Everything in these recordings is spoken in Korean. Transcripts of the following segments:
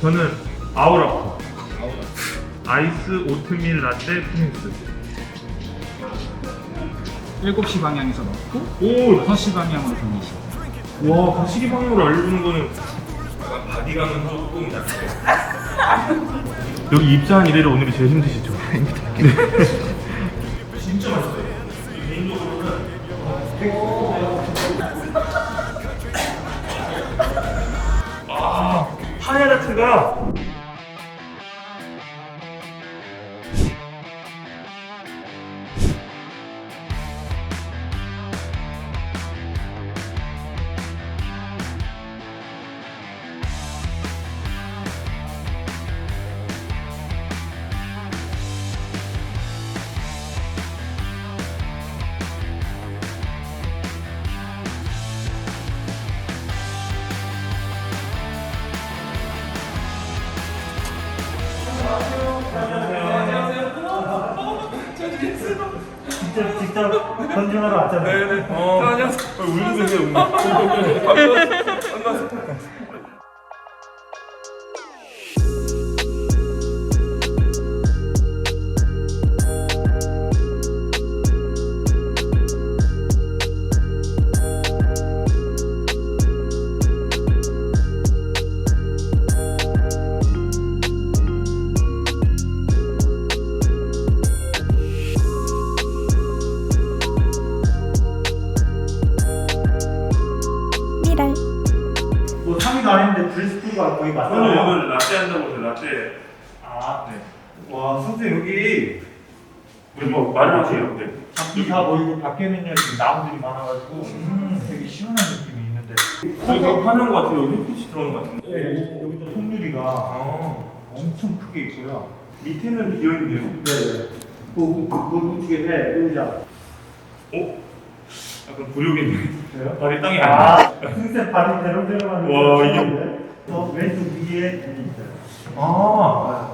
저는 아우라프. 아이스 오트밀 라떼 프린스. 7시 방향에서 넣고 오, 6시 방향으로 돌리시고 와, 거시기 방향으로 알려주는 거는 바디감은 조금 약해. 여기 입사한 이래로 오늘이 제일 힘드시죠? 네. 진짜 맛있어요. 개인적으로는 아, 하야라트가 직 건강하러 왔잖아요. 네네. 어. 안녕하세요. 울고 계세요, 울고. 거의 저는 맞잖아요. 오늘 라떼 한다고 해서 라떼. 아, 네. 와 선생님 여기 뭐 말을 하세요, 네. 잡기 다 보이고 밖에는 이렇게 나무들이 많아가지고 음, 되게 시원한 느낌이 있는데. 여기 화난 것 같아요. 여기 햇빛이 들어오는 것 같은데. 네, 여기도 아. 엄청 크게 있고요. 밑에는 비어 있네요. 네. 그, 그, 그 우측에 의자. 어? 약간 굴욕이네. 그래요? 발이 땅에 아, 안 선생님 발이 대롱대롱한 와, 이게 또 왼쪽 위에 있어요. 아.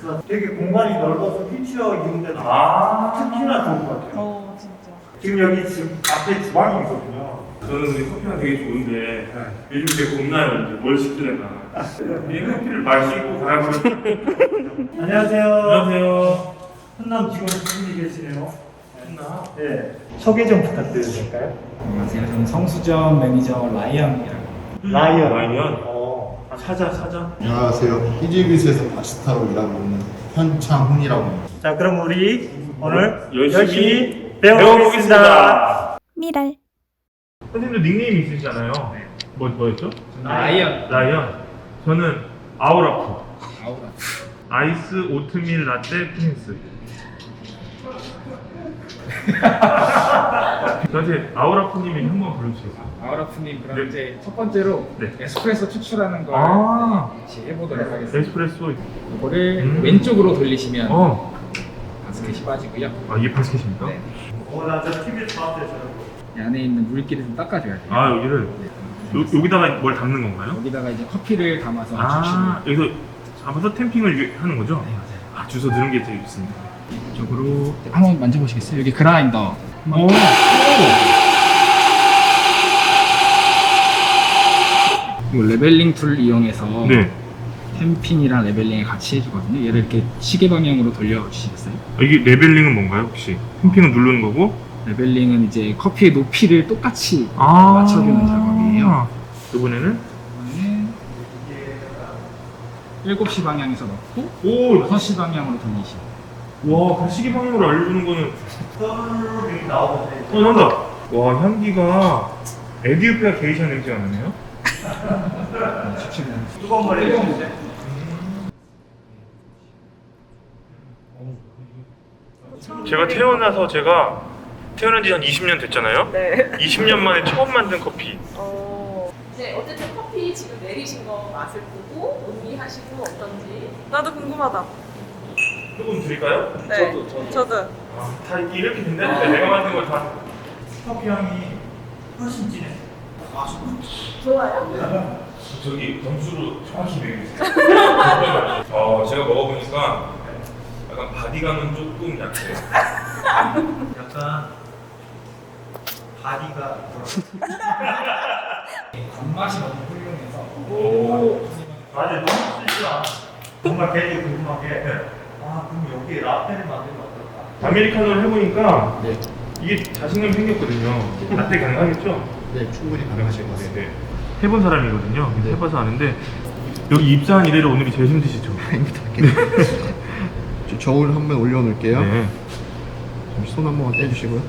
그래서 되게 공간이 넓어서 휠체어 이용자들 아. 특히나 좋은 것 같아요. 어 진짜 지금 여기 지금 앞에 주방이 있거든요. 저는 근데 커피가 되게 좋은데 요즘 되게 겁나요. 이제 뭘 시키려나. 이 커피를 마시고 가라고. 안녕하세요. 안녕하세요. 훈남 직원 두 분이 계시네요. 했나? 네. 소개 좀 부탁드려도 될까요? 안녕하세요 저는 성수점 매니저 라이언이라고 라이언. 라이언. 어. 사자 사자. 안녕하세요. 히지비스에서 바시스타로 일하고 있는 현창훈이라고 합니다. 자, 그럼 우리 오늘 열심히 열심히 배워보겠습니다. 미랄 선생님도 닉네임 있으시잖아요. 뭐 뭐였죠? 라이언 라이언. 저는 아우라프. 아우라 아이스 오트밀 라떼 프린스. 저한테 아우라프님이 한번 불러주시겠어요? 아우라프님 그럼 네. 이제 첫 번째로 네. 에스프레소 추출하는 걸 아. 같이 해보도록 하겠습니다 에스프레소. 이거를 음. 왼쪽으로 돌리시면 어. 바스켓이 빠지고요 아 이게 바스켓입니까? 네. 어, 나저 TV에서 봤어요. 이 안에 있는 물기를 좀 닦아줘야 돼요 아 여기를 네. 요, 여기다가 뭘 담는 건가요? 여기다가 이제 커피를 담아서 아 여기서 잡아서 템핑을 위- 하는 거죠? 네 맞아요 아 주소 들은 게 되게 좋습니다. 이쪽으로 한번 만져보시겠어요? 여기 그라인더 오. 이 레벨링 툴 이용해서 네. 템핑이랑 레벨링을 같이 해주거든요. 얘를 이렇게 시계 방향으로 돌려주시겠어요? 여기 레벨링은 뭔가요 혹시? 템핑은 누르는 거고? 레벨링은 이제 커피의 높이를 똑같이 아 맞춰주는 작업이에요. 이번에는 이번에는 7시 방향에서 넣고 오. 6시 방향으로 돌리시고 와 거시기 방향으로 알려주는 거는 이렇게 나오는데. 어 난다. 와 향기가 에디오피아 게이샤 냄새가 나네요. 추출을 뜨거운 물 해주는데. 제가 태어나서 제가 태어난 지 한 20년 됐잖아요. 네. 20년 만에 처음 만든 커피. 어. 네, 어쨌든 커피 지금 내리신 거 맛을 보고 음미하시고 어떤지. 나도 궁금하다. 조금 드릴까요? 네. 저도. 아, 다 이렇게 된다니까 내가 만든 걸 다. 커피 향이 훨씬 진해. 좋아요? 저기 점수로 정확히 매기겠어요. 어, 제가 먹어보니까 약간 바디감은 조금 약해요. 약간 바디가 단맛이 너무 훌륭해서 오. 맞아 너무 쓰시다. 정말 개인적으로 궁금한 게, 아 그럼 여기 라떼를 만들면 어떨까? 아메리카노를 해보니까 네. 이게 자신감 생겼거든요. 라떼 가능하겠죠? 네, 충분히 가능하실 것 같습니다. 네. 해본 사람이거든요. 네. 해봐서 아는데 여기 입사한 이래로 오늘이 제일 힘드시죠? 저 저울 한번 올려놓을게요. 네. 잠시 손 한번 떼주시고요.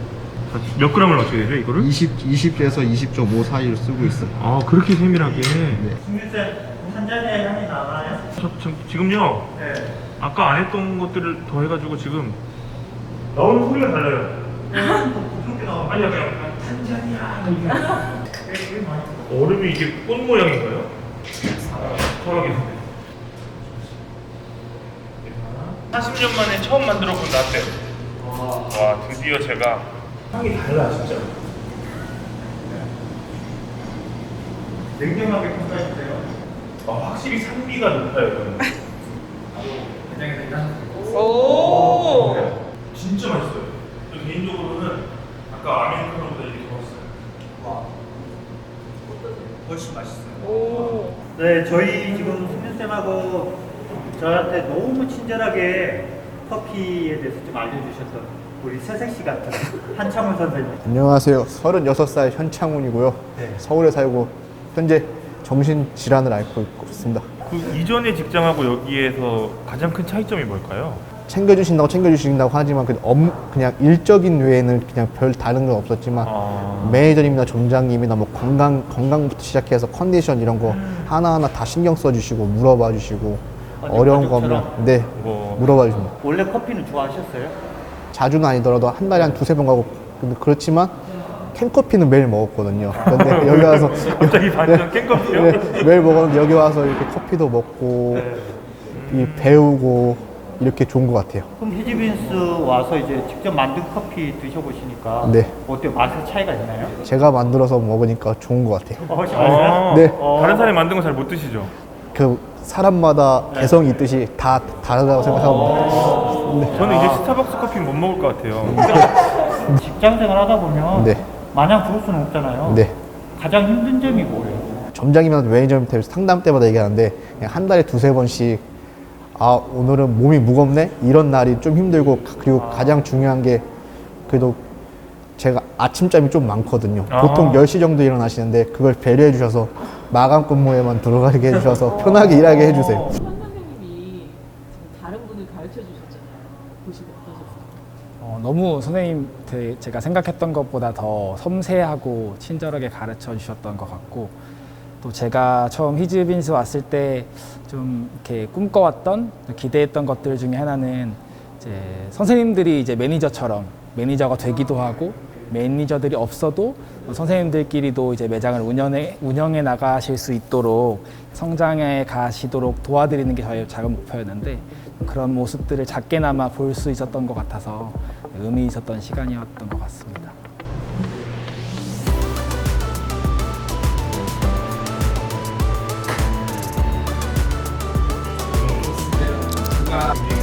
자, 몇 그램을 맞춰야 되죠, 이거를? 20, 20에서 20.5 사이로 쓰고 있어요. 아, 그렇게 세밀하게. 네. 승민쌤 한 잔에 향이 나나요? 저, 저, 지금요, 네. 아까 안 했던 것들을 더 해가지고 지금 나오는 소리가 달라요. 부드럽게 나와. 아니야, 그냥 한 잔이야. 얼음이 이게 꽃 모양인가요? 철학인데. 40년 만에 처음 만들어 본 라떼. 와, 드디어 제가 향이 달라, 진짜. 냉정하게 평가해주세요. 아, 확실히 산미가 높아요, 이거는. 굉장히 대단. 오. 네. 진짜 맛있어요. 저 개인적으로는 아까 아메리카노보다 이게 더 맛있어요. 와. 훨씬 맛있어요. 오. 네, 저희 지금 승민쌤하고 저한테 너무 친절하게 커피에 대해서 좀 알려주셨던 우리 새색시 같은 한창훈 선생님. 안녕하세요. 36살 현창훈이고요. 네. 서울에 살고 현재 정신질환을 앓고 있습니다. 그 이전의 직장하고 여기에서 가장 큰 차이점이 뭘까요? 챙겨주신다고 챙겨주신다고 하지만 그 엄, 그냥 일적인 외에는 그냥 별 다른 건 없었지만 아, 매니저님이나 점장님이나 뭐 건강 건강부터 시작해서 컨디션 이런 거 하나하나 다 신경 써주시고 물어봐 주시고 아니, 어려운 거 가족처럼? 없면 네 뭐 물어봐 주십니다. 원래 커피는 좋아하셨어요? 자주는 아니더라도 한 달에 한 두세 번 가고 근데 그렇지만 캔커피는 매일 먹었거든요. 근데 여기 와서 갑자기 반전 캔커피요? 네, 매일 먹었는데 여기 와서 이렇게 커피도 먹고 이 배우고 이렇게 좋은 것 같아요. 그럼 히지빈스 와서 이제 직접 만든 커피 드셔보시니까 네. 어때요? 맛의 차이가 있나요? 제가 만들어서 먹으니까 좋은 것 같아요. 어, 아? 네. 어. 다른 사람이 만든 거 잘 못 드시죠? 그 사람마다 개성이 있듯이 다 다르다고 생각하고 저는 이제 스타벅스 커피 못 먹을 것 같아요. 직장 생활 하다 보면 네. 마냥 좋을 수는 없잖아요. 네. 가장 힘든 점이 뭐예요? 점장이나 매니저한테 상담 때마다 얘기하는데 그냥 한 달에 두세 번씩 아 오늘은 몸이 무겁네 이런 날이 좀 힘들고 그리고 가장 중요한 게 그래도 제가 아침잠이 좀 많거든요 아. 보통 10시 정도 일어나시는데 그걸 배려해 주셔서 마감 근무에만 들어가게 해주셔서 편하게 일하게 해주세요 현 선생님이 지금 다른 분을 가르쳐 주셨잖아요. 보시고 어떠셨어요? 어, 너무 선생님 그 제가 생각했던 것보다 더 섬세하고 친절하게 가르쳐 주셨던 것 같고 또 제가 처음 히즈빈스 왔을 때 좀 이렇게 꿈꿔왔던 기대했던 것들 중에 하나는 이제 선생님들이 이제 매니저처럼 매니저가 되기도 하고 매니저들이 없어도 선생님들끼리도 이제 매장을 운영해 운영해 나가실 수 있도록 성장해 가시도록 도와드리는 게 저희 작은 목표였는데 그런 모습들을 작게나마 볼 수 있었던 것 같아서 의미 있었던 시간이었던 것 같습니다.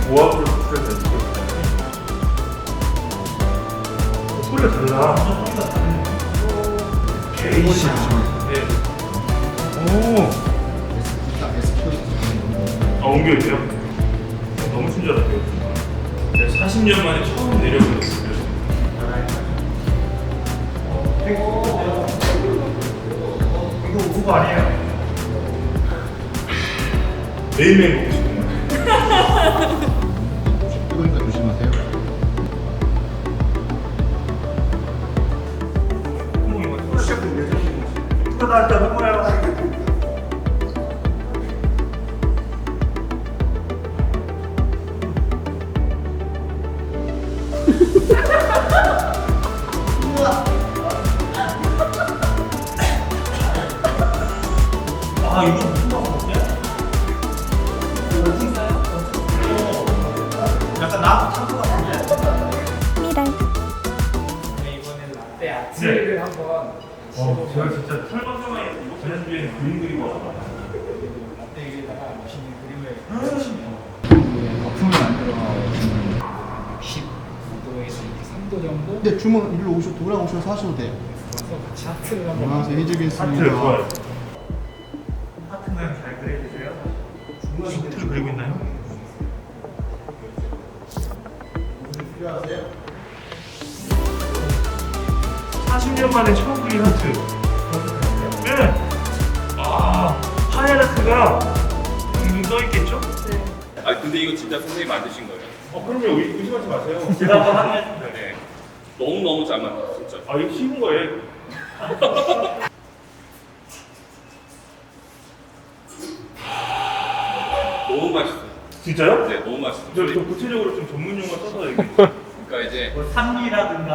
고압으로 수출해서 이렇게 소리가 달라. 게이시. 네. 오. 아, 옮겨야 돼요? 너무 친절하세요. 네, 40년 만에 처음 내려보냈어요. 이거 우거 아니에요? 매일매일 먹고 싶은 거. 뜨거니까 조심하세요 콧구멍이 막 이거 나한테 뭐예요? 약간 나 참고 같은데? 네, 아침을 한번 어, 제가 진짜 설방서만 이거 지난주에는 그림 그리고 왔다. 라떼에다가 멋있는 그림을 그리시면 거품을 만들어 65도에서 3도 정도 네 주문 일로 오셔 돌아 오셔서 하셔도 돼요 그래서 같이 하트를 한번 안녕하세요 하트 히즈빈스입니다 좋아요. 하트 모양 잘 그려주세요. 힌트를 그리고 있나요? 필요하세요? 40년 만에 처음 그린 하트. 네. 아, 하얀 하트가 둥둥 떠 있겠죠? 네. 아 근데 이거 진짜 선생님 만드신 거예요? 어, 그럼요. 의- 의심하지 마세요. 제가 한번 확인했습니다. 네. 너무 너무 잘 만들었어요, 진짜. 아, 이거 쉬운 거예요. 너무 맛있어요. 진짜요? 네, 너무 맛있어요. 저, 저 구체적으로 좀 전문 용어 써서 얘기해 그러니까 이제 뭐 산미라든가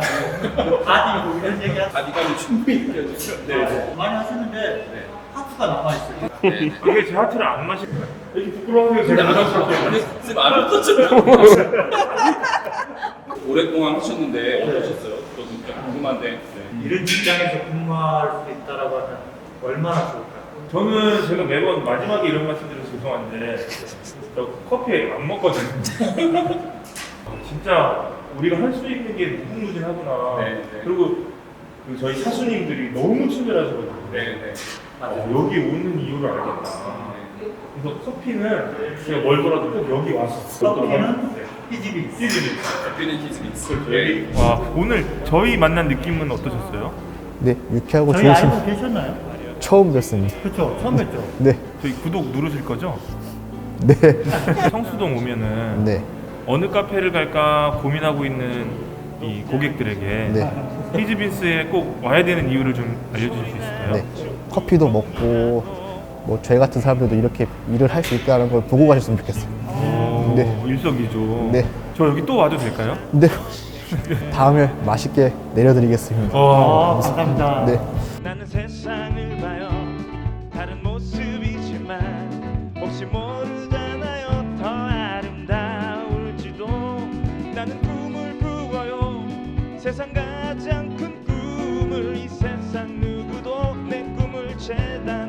뭐 바디 뭐 이런 얘기 하 바디감이 충분히 느껴지죠. 네, 네. 많이 하시는데 네. 하트가 남아있어요. 네. 이게 제 하트를 안 마시 이렇게 부끄러워하세요. 제가 안 마실게요. 지금 안 어떠셨죠? 오랫동안 하셨는데 어떠셨어요? 저도 진짜 궁금한데. 네. 이런 직장에서 근무할 수 있다라고 하면 얼마나 좋을까요? 저는 제가 매번 마지막에 이런 말씀 드려서 죄송한데 저 커피 안 먹거든요. 아, 진짜 우리가 할 수 있는 게 무궁무진하구나. 네, 네. 그리고 그 저희 사수님들이 너무 친절하시거든요. 네, 네. 어, 여기 오는 이유를 알겠다. 네. 그래서 커피는 제가 멀더라도 꼭 여기 와서 커피는 네. 키즈믹스. 네. 여기 와 오늘 저희 만난 느낌은 어떠셨어요? 네, 유쾌하고 저희 좋으신 알고 계셨나요? 처음 뵀습니다. 그렇죠. 처음 뵀죠. 네, 저희 구독 누르실 거죠? 네, 성수동 오면은 네, 어느 카페를 갈까 고민하고 있는 이 고객들에게 네, 히즈빈스에 꼭 와야 되는 이유를 좀 알려주실 수 있을까요? 네. 커피도 먹고 뭐 저희 같은 사람들도 이렇게 일을 할 수 있다는 걸 보고 가셨으면 좋겠어요. 오, 네. 일석이조. 네. 저 여기 또 와도 될까요? 네, 다음에 맛있게 내려드리겠습니다. 와, 아, 감사합니다. 네. 나는 세상을 봐요 다른 모습이지만 혹시 모르 세상 가장 큰 꿈을 이 세상 누구도 내 꿈을 재단